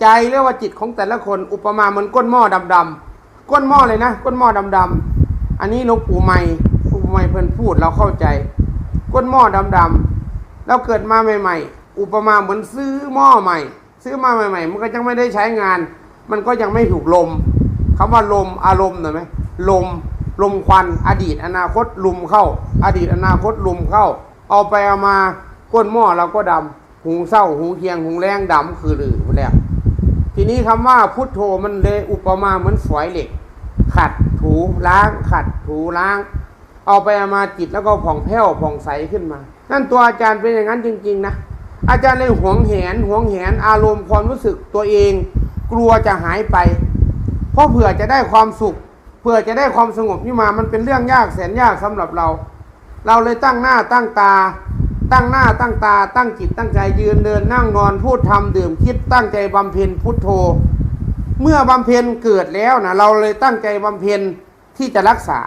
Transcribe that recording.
ใจเรียกว่าจิตของแต่ละคน อุปมาเหมือนก้นหม้อดำๆก้นหม้อเลยนะ ก้นหม้อดำๆอันนี้หลวงปู่ใหม่หลวงปู่ใหม่เพิ่นพูดเราเข้าใจ ก้นหม้อดำๆแล้วเกิดมาใหม่ ๆ อุปมาเหมือนซื้อหม้อใหม่ ซื้อมาใหม่ ๆ มันก็ยังไม่ได้ใช้งาน มันก็ยังไม่ถูกลมคำว่าลมอารมณ์หน่อยไหมลมลมควันอดีตอนาคตลุมเข้า อดีตอนาคตลุมเข้า เอาไปเอามาก้นหม้อเราก็ดำหูเศร้าหูเคียงหูแรงดำคือหรือแล้ว ทีนี้คำว่าพุทโธมันเลยอุปมาเหมือนฝอยเหล็ก ขัดถูล้าง ขัดถูล้าง เอาไปเอามาจิตแล้วก็ผ่องแผ้วผ่องใสขึ้นมา นั่นตัวอาจารย์เป็นอย่างนั้นจริง ๆ นะ อาจารย์เลยหวงแหนหวงแหนอารมณ์ความรู้สึกตัวเอง กลัวจะหายไป เพราะเผื่อจะได้ความสุขเผื่อจะได้ความสงบที่มา มันเป็นเรื่องยากแสนยากสำหรับเรา เราเลยตั้งหน้าตั้งตา ตั้งหน้าตั้งตาตั้งจิตตั้งใจยืนเดินนั่งนอนพูดทำดื่มคิดตั้งใจบำเพ็ญพุทโธ เมื่อบำเพ็ญเกิดแล้วนะเราเลยตั้งใจบำเพ็ญที่จะรักษา